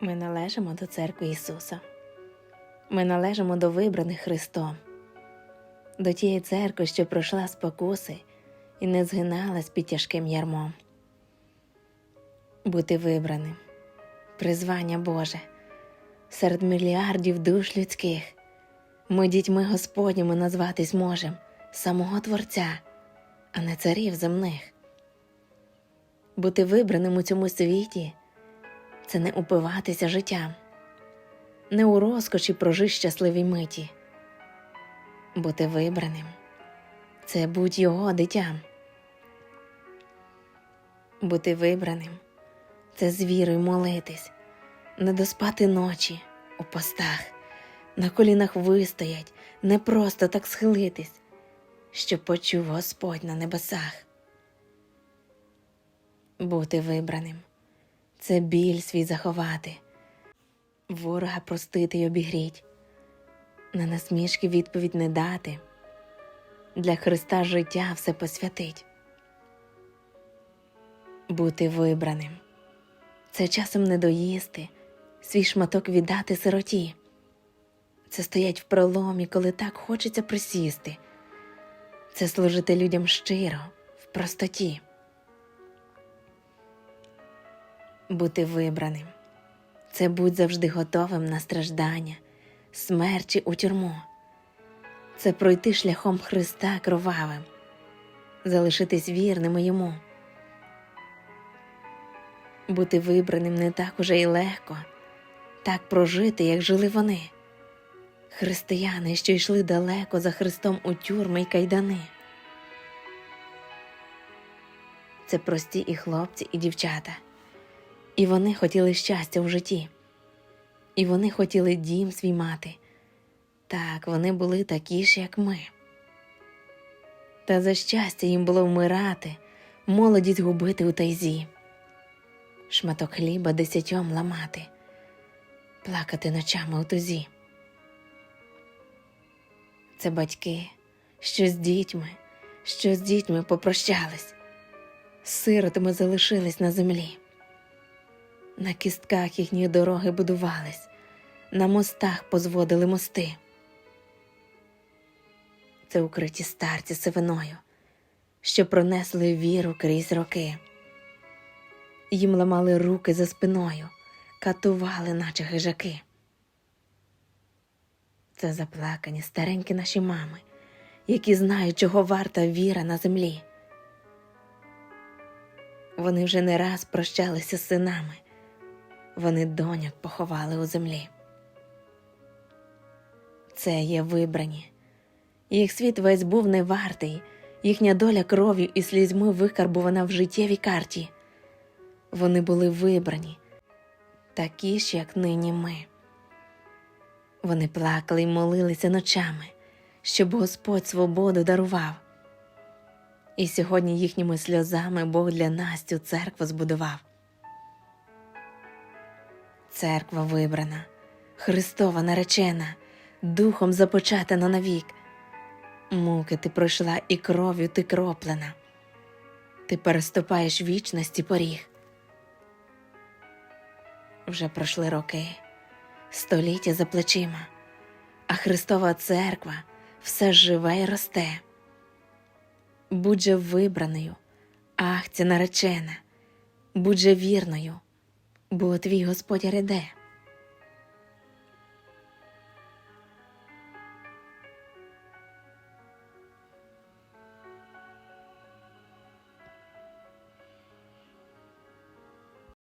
Ми належимо до церкви Ісуса. Ми належимо до вибраних Христом, до тієї церкви, що пройшла спокуси і не згиналась під тяжким ярмом. Бути вибраним, призвання Боже, серед мільярдів душ людських. Ми дітьми Господніми назватись можем самого Творця, а не царів земних. Бути вибраним у цьому світі це не упиватися життям, не у розкоші прожи щасливій миті. Бути вибраним це будь його дитям. Бути вибраним це з вірою молитись, не доспати ночі у постах, на колінах вистоять, не просто так схилитись, щоб почув Господь на небесах. Бути вибраним це біль свій заховати, ворога простити й обігріть, на насмішки відповідь не дати, для Христа життя все посвятить. Бути вибраним це часом не доїсти, свій шматок віддати сироті. Це стоять в проломі, коли так хочеться присісти. Це служити людям щиро, в простоті. Бути вибраним це будь завжди готовим на страждання, смерть чи у тюрму. Це пройти шляхом Христа кровавим, залишитись вірними йому. Бути вибраним не так уже й легко, так прожити, як жили вони, християни, що йшли далеко за Христом у тюрми й кайдани. Це прості і хлопці, і дівчата. І вони хотіли щастя в житті, і вони хотіли дім свій мати. Так, вони були такі ж, як ми. Та за щастя їм було вмирати, молодість губити у тайзі, шматок хліба десятьом ламати, плакати ночами у тузі. Це батьки, що з дітьми, що з дітьми попрощались, сиротами залишились на землі. На кістках їхні дороги будувались, на мостах позводили мости. Це укриті старці сивиною, що пронесли віру крізь роки. Їм ламали руки за спиною, катували, наче хижаки. Це заплакані старенькі наші мами, які знають, чого варта віра на землі. Вони вже не раз прощалися з синами вони доньок поховали у землі. Це є вибрані, їх світ весь був не вартий, їхня доля кров'ю і слізьми викарбувана в життєвій карті. Вони були вибрані, такі ж, як нині ми. Вони плакали й молилися ночами, щоб Господь свободу дарував. І сьогодні їхніми сльозами Бог для нас цю церкву збудував. Церква вибрана, Христова наречена, духом започатана навік. Муки ти пройшла і кров'ю ти кроплена. Ти переступаєш вічності поріг. Вже пройшли роки, століття за плечима, а Христова церква все живе й росте. Будь же вибраною, ах, ця наречена, будь же вірною бо твій Господь ряде.